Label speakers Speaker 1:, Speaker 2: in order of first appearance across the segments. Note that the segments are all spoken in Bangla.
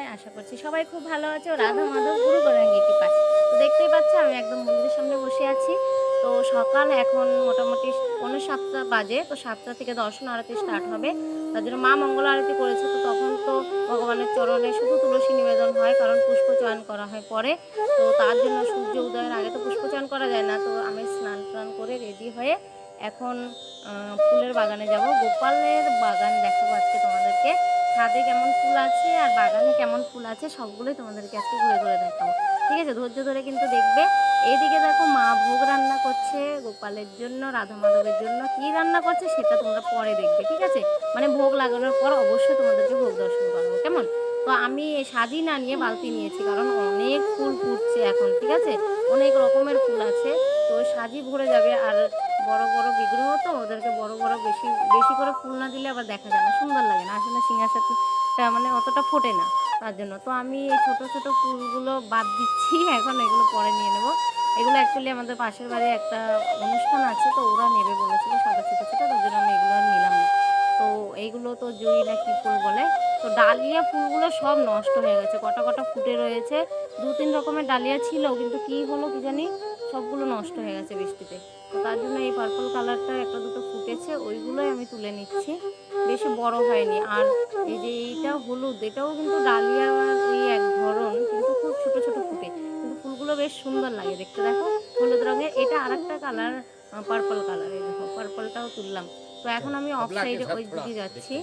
Speaker 1: সবাই আশা করছি। সবাই খুব ভালো আছে রাধা মাধব গুরু গৌরাঙ্গি কৃপায় তো দেখতেই পাচ্ছ, আমি একদম মন্দিরের সামনে বসে আছি। তো সকাল এখন মোটামুটি পনেরো সাতটা বাজে, তো সাতটা থেকে দর্শন আরতি স্টার্ট হবে। তার জন্য মা মঙ্গল আরতি করেছে, তো তখন তো ভগবানের চরণে শুধু তুলসী নিবেদন হয়, কারণ পুষ্প চয়ন করা হয় পরে। তো তার জন্য সূর্য উদয়ের আগে তো পুষ্প চয়ন করা যায় না, তো আমি স্নান টান করে রেডি হয়ে এখন ফুলের বাগানে যাব। গোপালের বাগান দেখাবো আজকে তোমাদেরকে। ছাদে কেমন ফুল আছে আর বাগানে কেমন ফুল আছে সবগুলোই তোমাদেরকে আজকে ঘুরে ঘুরে দেখাবো। ঠিক আছে? ধৈর্য ধরে কিন্তু দেখবে। এইদিকে দেখো মা ভোগ রান্না করছে, গোপালের জন্য, রাধা মাধবের জন্য। কি রান্না করছে সেটা তোমরা পরে দেখবে, ঠিক আছে? মানে ভোগ লাগানোর পর অবশ্যই তোমাদেরকে ভোগ দর্শন করাবো, কেমন? তো আমি সাজি না নিয়ে বালতি নিয়েছি, কারণ অনেক ফুল ফুটছে এখন, ঠিক আছে? অনেক রকমের ফুল আছে, তো সাজি ভরে যাবে আর বড় বড় বিগ্রহ তো, ওদেরকে বড় বড় বেশি বেশি করে ফুল না দিলে আবার দেখা যায় না, সুন্দর লাগে না। আসলে সিংহাসাটা মানে অতটা ফোটে না, তার জন্য। তো আমি এই ছোটো ছোটো ফুলগুলো বাদ দিচ্ছি, এখন এগুলো পরে নিয়ে নেব। এগুলো অ্যাকচুয়ালি আমাদের পাশের বাড়ি একটা অনুষ্ঠান আছে, তো ওরা নেবে বলেছিল, সাদা ছোটো ছোটো তার জন্য আমি এগুলো নিলাম না। তো এইগুলো তো জুই না কি ফুল বলে। তো ডালিয়া ফুলগুলো সব নষ্ট হয়ে গেছে, কটা কটা ফুটে রয়েছে। দু তিন রকমের ডালিয়া ছিল, কিন্তু কি হলো কি জানি? সবগুলো নষ্ট হয়ে গেছে বৃষ্টিতে। তো তার জন্য এই পার্পল কালারটা একটা দুটো ফুটেছে ওইগুলোই আমি তুলে নিচ্ছি। বেশি বড় হয়নি। আর এই যে এইটা হলুদ এটাও কিন্তু ডালিয়া এই এক ধরন কিন্তু খুব ছোট ছোট ফুটে। কিন্তু ফুলগুলো বেশ সুন্দর লাগে দেখতে। দেখো হলুদ রঙের এটা আরেকটা কালার পার্পল কালার এই দেখো পার্পলটাও তুললাম। তো এখন আমি অফ সাইডে ওই দিকে যাচ্ছি।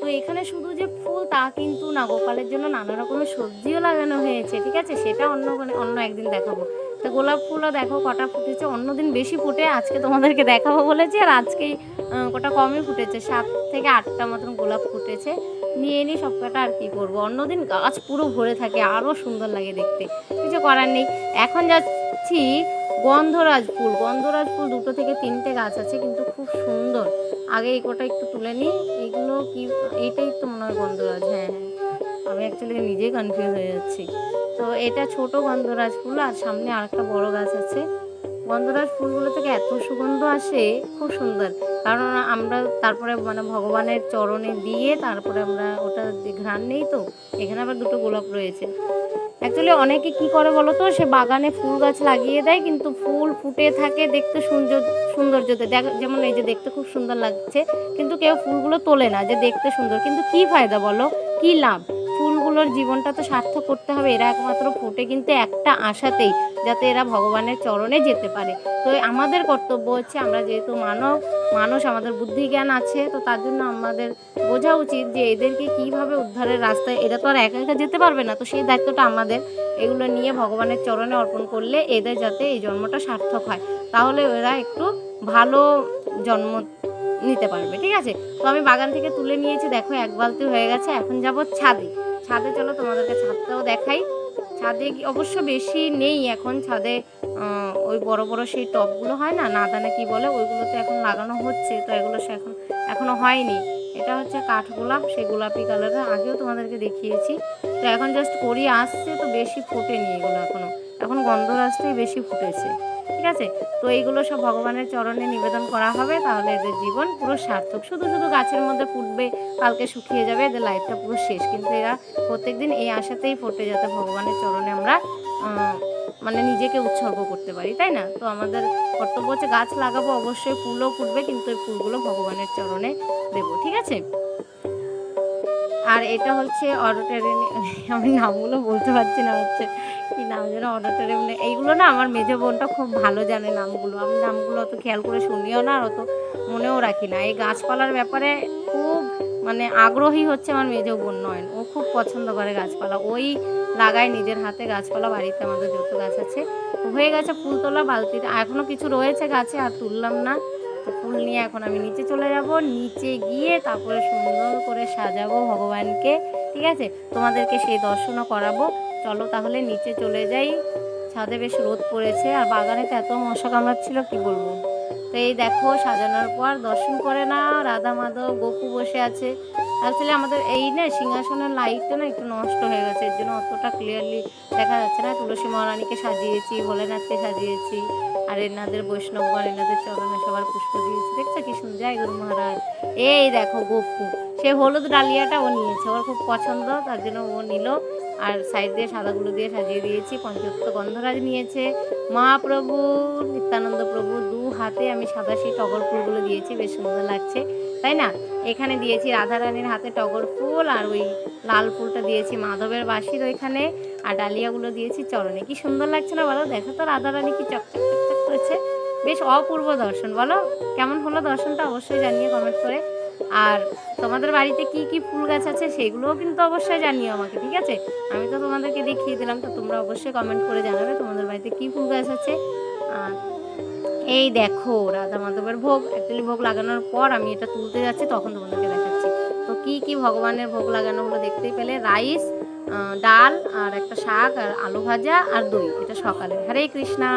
Speaker 1: তো এখানে শুধু যে ফুল তা কিন্তু না। গোপালের জন্য নানা রকমের সবজিও লাগানো হয়েছে ঠিক আছে? সেটা অন্য অন্য একদিন দেখাবো। তো গোলাপ ফুলও দেখো, কটা ফুটেছে। অন্যদিন বেশি ফুটে, আজকে তোমাদেরকে দেখাবো বলেছি, আর আজকেই কটা কমই ফুটেছে। সাত থেকে আটটা মতন গোলাপ ফুটেছে। নিয়ে নিই সব কটা আর কী করব। অন্যদিন গাছ পুরো ভরে থাকে আরও সুন্দর লাগে দেখতে। কিছু করার নেই। এখন যাচ্ছি গন্ধরাজ ফুল। গন্ধরাজ ফুল দুটো থেকে তিনটে গাছ আছে, কিন্তু খুব সুন্দর। আগে এই কটা একটু তুলে নিই। এইগুলো কি, এইটাই তো মনে হয় গন্ধরাজ হ্যাঁ হ্যাঁ। আমি অ্যাকচুয়ালি নিজেই কনফিউজ হয়ে যাচ্ছি। তো এটা ছোট গন্ধরাজ ফুল আর সামনে আরেকটা বড় গাছ আছে। গন্ধরাজ ফুলগুলো থেকে এত সুগন্ধ আসে, খুব সুন্দর। কারণ আমরা তারপরে মানে ভগবানের চরণে দিয়ে তারপরে আমরা ওটা ঘ্রাণ নেই তো, এখানে আবার দুটো গোলাপ রয়েছে। অ্যাকচুয়ালি অনেকে কি করে বলো তো, সে বাগানে ফুল গাছ লাগিয়ে দেয়, কিন্তু ফুল ফুটে থাকে দেখতে সুন্দর সৌন্দর্যতে। দেখ, যেমন এই যে দেখতে খুব সুন্দর লাগছে, কিন্তু কেউ ফুলগুলো তোলে না, যে দেখতে সুন্দর। কিন্তু কি ফায়দা বলো? কি লাভ? ফুলগুলোর জীবনটা তো সার্থক করতে হবে। এরা একমাত্র ফুটে কিন্তু একটা আশাতেই যাতে এরা ভগবানের চরণে যেতে পারে। তো আমাদের কর্তব্য হচ্ছে আমরা যেহেতু মানব, মানুষ, আমাদের বুদ্ধি জ্ঞান আছে, তো তার জন্য আমাদের বোঝা উচিত যে এদেরকে কীভাবে উদ্ধারের রাস্তায়, এরা তো আর একা একা যেতে পারবে না। তো সেই দায়িত্বটা আমাদের। এগুলো নিয়ে ভগবানের চরণে অর্পণ করলে এদের যাতে এই জন্মটা সার্থক হয়। তাহলে এরা একটু ভালো জন্ম নিতে পারবে, ঠিক আছে? তো আমি বাগান থেকে তুলে নিয়েছি। দেখো, এক বালতি হয়ে গেছে। এখন যাব ছাদে। ছাদে, চলো তোমাদেরকে ছাদটাও দেখাই। ছাদে অবশ্য বেশি নেই এখন, ছাদে ওই বড় বড় সেই টপগুলো হয় না, নাদানা কি বলে, ওইগুলোতে এখন লাগানো হচ্ছে, তো এগুলো সে এখন এখনও হয়নি। এটা হচ্ছে কাঠ গোলাপ সেই গোলাপি কালারের আগেও তোমাদেরকে দেখিয়েছি। তো এখন জাস্ট করি আসছে, তো বেশি ফোটেনি এগুলো এখনও। এখন গন্ধ আসতেই বেশি ফুটেছে। ঠিক আছে? তো এইগুলো সব ভগবানের চরণে নিবেদন করা হবে, তাহলে এদের জীবন পুরো সার্থক। শুধু শুধু গাছের মধ্যে ফুটবে, কালকে শুকিয়ে যাবে, এদের লাইফটা পুরো শেষ। কিন্তু এরা প্রত্যেকদিন এই আশাতেই ফোটে যাতে ভগবানের চরণে আমরা মানে নিজেকে উৎসর্গ করতে পারি, তাই না? তো আমাদের কর্তব্য হচ্ছে গাছ লাগাবো, অবশ্যই ফুলও ফুটবে, কিন্তু এই ফুলগুলো ভগবানের চরণে দেবো। ঠিক আছে? আর এটা হচ্ছে অডিটোরিয়াম আমি নামগুলো বলতে পারছি না হচ্ছে, কি নাম যেন অডিটোরিয়াম এইগুলো না আমার মেজো বোনটা খুব ভালো জানে নামগুলো, আমি নামগুলো অত খেয়াল করে শুনিও না আর অত মনেও রাখি না। এই গাছপালার ব্যাপারে খুব মানে আগ্রহী হচ্ছে আমার মেজো বোন নয়, ও খুব পছন্দ করে গাছপালা, ওই লাগায় নিজের হাতে গাছপালা, বাড়িতে আমাদের যত গাছ আছে, হয়ে গেছে ফুল তোলা বালতিতে এখনও কিছু রয়েছে গাছে, আর তুললাম না। তো ফুল নিয়ে এখন আমি নিচে চলে যাব। নিচে গিয়ে তারপরে সুন্দর করে সাজাবো ভগবানকে, ঠিক আছে? তোমাদেরকে সেই দর্শনও করাবো। চলো তাহলে নিচে চলে যাই। ছাদে বেশ রোদ পড়েছে আর বাগানে তো এত মশা কামড়াচ্ছিল, কি বলব? তো এই দেখো, সাজানোর পর দর্শন করে না, রাধা মাধব, গোপু বসে আছে। আসলে আমাদের এই না সিংহাসনের লাইটটা না একটু নষ্ট হয়ে গেছে, এর জন্য অতটা ক্লিয়ারলি দেখা যাচ্ছে না। তুলসী মহারানীকে সাজিয়েছি, ভোলেনাথকে সাজিয়েছি। আর এনাদের বৈষ্ণবগণ এনাদের চরণে সবার পুষ্প দিয়েছে। দেখছ কি সুন্দর? জয় গুরু মহারাজ। এই দেখো গোপু, সে হলুদ ডালিয়াটা ও নিয়েছে। ওর খুব পছন্দ, তার জন্য ও নিল। আর সাইড দিয়ে সাদাগুলো দিয়ে সাজিয়ে দিয়েছি পঞ্চত্ব গন্ধরাজ নিয়েছে। মহাপ্রভু, নিত্যানন্দ প্রভু, দু হাতে আমি সাদা সেই টগর ফুলগুলো দিয়েছি, বেশ সুন্দর লাগছে। তাই না? এখানে দিয়েছি রাধারানীর হাতে টগর ফুল আর ওই লাল ফুলটা দিয়েছি মাধবের বাসির ওইখানে। আর ডালিয়াগুলো দিয়েছি চরণে। কি সুন্দর লাগছে না বলো? দেখো তো রাধারানী কি চকচক চকচক করেছে বেশ অপূর্ব দর্শন। বলো, কেমন হলো দর্শনটা অবশ্যই জানিয়ে কমেন্ট করে। আর তোমাদের বাড়িতে কি কি ফুল গাছ আছে সেগুলোও কিন্তু অবশ্যই জানিও আমাকে, ঠিক আছে? আমি তো তোমাদেরকে দেখিয়ে দিলাম, তো তোমরা অবশ্যই কমেন্ট করে জানাবে তোমাদের বাড়িতে কি ফুল গাছ আছে। আর এই দেখো, রাধা মাধবের ভোগ অ্যাকচুয়ালি ভোগ লাগানোর পর আমি এটা তুলতে যাচ্ছি, তখন তোমাদেরকে দেখাচ্ছি। তো কি কি ভগবানের ভোগ লাগানো হলো দেখতেই পেলে? রাইস ডাল, আর একটা শাক, আর আলু ভাজা, আর দই, এটা সকালে হরে কৃষ্ণা।